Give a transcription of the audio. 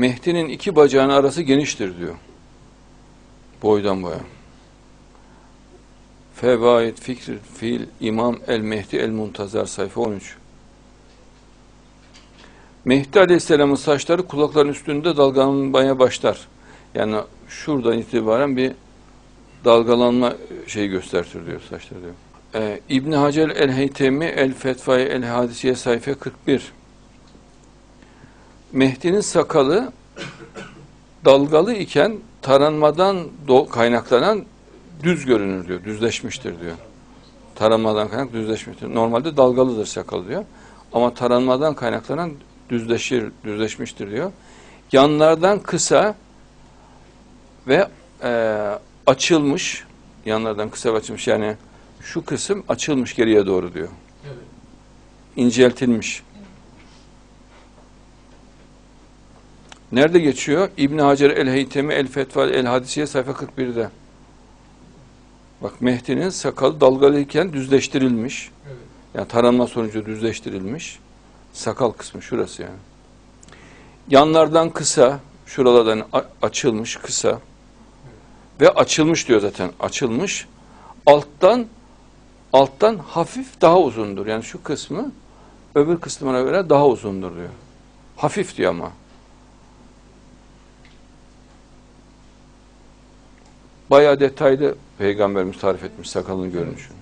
Mehdi'nin iki bacağının arası geniştir diyor. Boydan boya. Fevaid Fikr Fil İmam El Mehdi El Muntazar sayfa 13. Mehdi Aleyhisselam'ın saçları kulakların üstünde dalgalanmaya başlar. Yani şuradan itibaren bir dalgalanma şeyi gösterir diyor saçları diyor. Ee, İbn Hacer El Heytemi El Fetvai El Hadisiye sayfa 41. Mehdi'nin sakalı dalgalı iken taranmadan kaynaklanan düz görünür diyor. Düzleşmiştir diyor. Taranmadan kaynak düzleşmiştir. Normalde dalgalıdır sakal diyor. Ama taranmadan kaynaklanan düzleşir, düzleşmiştir diyor. Yanlardan kısa ve e, açılmış, yanlardan kısa ve açılmış yani şu kısım açılmış geriye doğru diyor. Evet. İnceltilmiş. Nerede geçiyor? İbn Hacer el-Heytemi el-Fetva el-Hadisiye sayfa 41'de. Bak Mehdi'nin sakalı dalgalıyken düzleştirilmiş. Evet. Yani taranma sonucu düzleştirilmiş. Sakal kısmı şurası yani. Yanlardan kısa, şuralardan açılmış kısa. Ve açılmış diyor zaten. Açılmış. Alttan alttan hafif daha uzundur. Yani şu kısmı öbür kısmına göre daha uzundur diyor. Hafif diyor ama. Bayağı detaylı Peygamberimiz tarif etmiş sakalını görünüşünü.